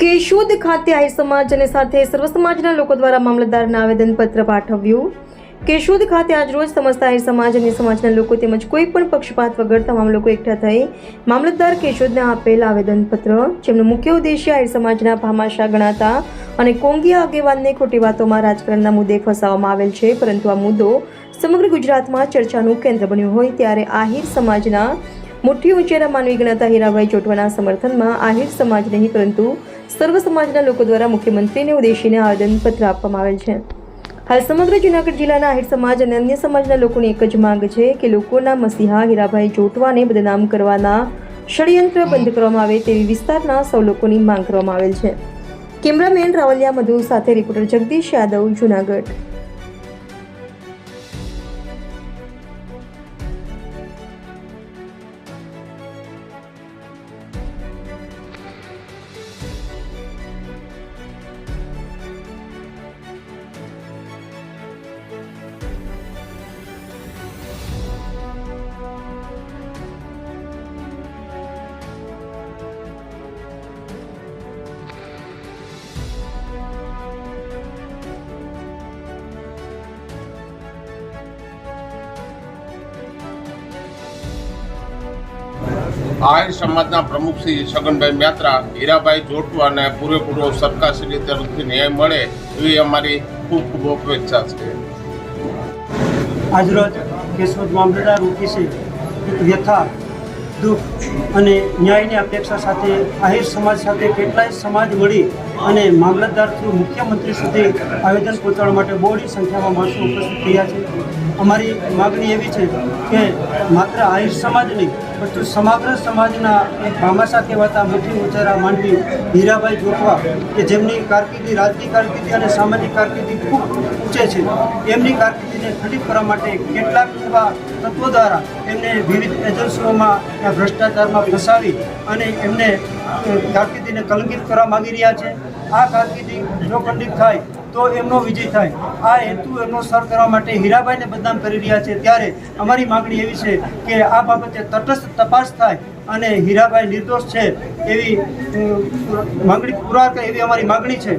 કેશોદ ખાતે આહિર સમાજ અને સાથે સર્વ સમાજના લોકો દ્વારા મામલતદારને આવેદનપત્ર પાઠવ્યું. કેશોદ ખાતે આજરોજ સમસ્ત આહિર સમાજ અને સમાજના લોકો તેમજ કોઈ પણ પક્ષપાત વગર તમામ લોકો એકઠા થઈ મામલતદાર કેશોદને આપેલ આવેદનપત્ર, જેમનો મુખ્ય ઉદ્દેશ્ય આહિર સમાજના ભામાશા ગણાતા અને કોંગી આગેવાનને ખોટી વાતોમાં રાજકારણના મુદ્દે ફસાવવામાં આવેલ છે, પરંતુ આ મુદ્દો સમગ્ર ગુજરાતમાં ચર્ચાનું કેન્દ્ર બન્યું હોય ત્યારે આહિર સમાજના મુઠ્ઠી ઉંચેરા માનવી ગણાતા હીરાભાઈ ચોટવાના સમર્થનમાં આહિર સમાજ નહીં, પરંતુ સર્વ સમાજના લોકો દ્વારા મુખ્યમંત્રીને ઉદ્દેશીને આવેદનપત્ર આપવામાં આવેલ છે. હાલ સમગ્ર જૂનાગઢ જિલ્લાના આહિર સમાજ અને અન્ય સમાજના લોકોની એક જ માંગ છે કે લોકોના મસીહા હીરાભાઈ જોટવાને બદનામ કરવાના ષડયંત્ર બંધ કરવામાં આવે તેવી વિસ્તારના સૌ લોકોની માંગ કરવામાં આવેલ છે. કેમેરામેન રાવલિયા મધુ સાથે રિપોર્ટર જગદીશ યાદવ, જૂનાગઢ. આહિર સમાજના પ્રમુખ શ્રી છગનભાઈ મ્યાત્રા, હીરાભાઈ જોટવાને પૂરેપૂરો સરકારશ્રી તરફથી ન્યાય મળે એવી અમારી ખૂબ ખૂબ અપેક્ષા છે. આજરોજ કેશોદ મામલતદાર ઓફિસે એક વ્યથા, દુઃખ અને ન્યાયની અપેક્ષા સાથે આહિર સમાજ સાથે કેટલાય સમાજ મળી અને મામલતદારથી મુખ્યમંત્રી સુધી આવેદન પહોંચાડવા માટે બહોળી સંખ્યામાં માણસો ઉપસ્થિત થયા છે. અમારી માગણી એવી છે કે માત્ર આહિર સમાજ નહીં પરંતુ સમગ્ર સમાજના એક ભામાશા કહેવાતા મોટી ઉંચારા માંડવી હીરાભાઈ જોખવા કે જેમની કારકિર્દી, રાજકીય કારકિર્દી અને સામાજિક કારકિર્દી ખૂબ ઊંચે છે, એમની કારકિર્દીને ખંડિત કરવા માટે કેટલાક એવા તત્વો દ્વારા એમને વિવિધ એજન્સીઓમાં ભ્રષ્ટાચારમાં ફસાવી અને એમને કારકિર્દીને કલંકિત કરવા માગી રહ્યા છે. આ કારકિર્દી જો ખંડિત થાય તો એમનો વિજય થાય. આ હેતુ એમનો સર કરવા માટે હીરાભાઈને બદનામ કરી રહ્યા છે. ત્યારે અમારી માગણી એવી છે કે આ બાબતે તટસ્થ તપાસ થાય અને હીરાભાઈ નિર્દોષ છે એવી માગણી પુરા એવી અમારી માગણી છે.